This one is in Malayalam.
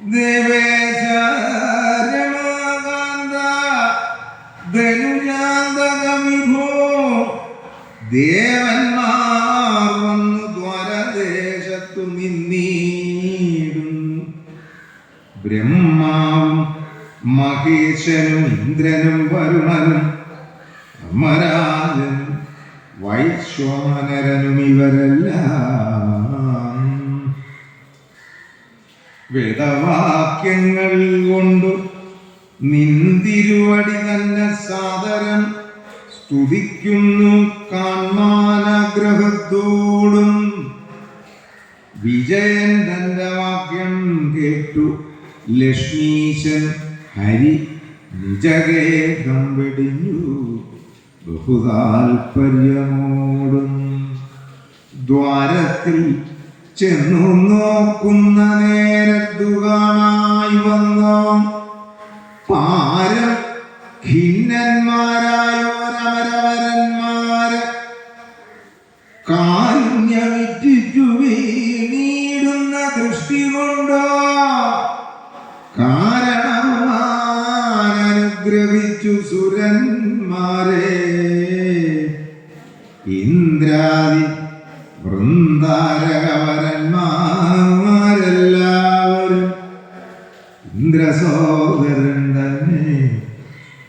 ദേവേശ ദ്വാരദേശത്തു മഹേശനും ഇന്ദ്രനും വരുണനും അമരാജനും വൈശ്വാനരനും ഇവരെല്ലാം. വേദവാക്യങ്ങൾ കൊണ്ടു നിന്തിരുവടി തന്നെ സാദരം സ്തുതിക്കുന്നു കാൺമാനാഗ്രഹത്തോടും വിജയൻ തന്റെ വാക്യം കേട്ടു. ലക്ഷ്മീശൻ ഹരി നിജഗേഹം വെടിഞ്ഞു. ബഹുതാൽപര്യമോടും ദ്വാരത്തിൽ ചെന്നു നോക്കുന്ന നേരത്തു കാണായി വന്നോ. പാരം ഖിന്നന്മാരായോരമരവരന്മാര് കാരുണ്യമിറ്റിച്ചു വീണിടുന്ന ദൃഷ്ടി കൊണ്ടോ കാരണമാനുഗ്രഹിച്ചു സുരന്മാരെ. ഇന്ദ്രാദി വൃന്ദാരകവരന്മാരെല്ലാവരും ഇന്ദ്രസോദരൻ തന്നെ.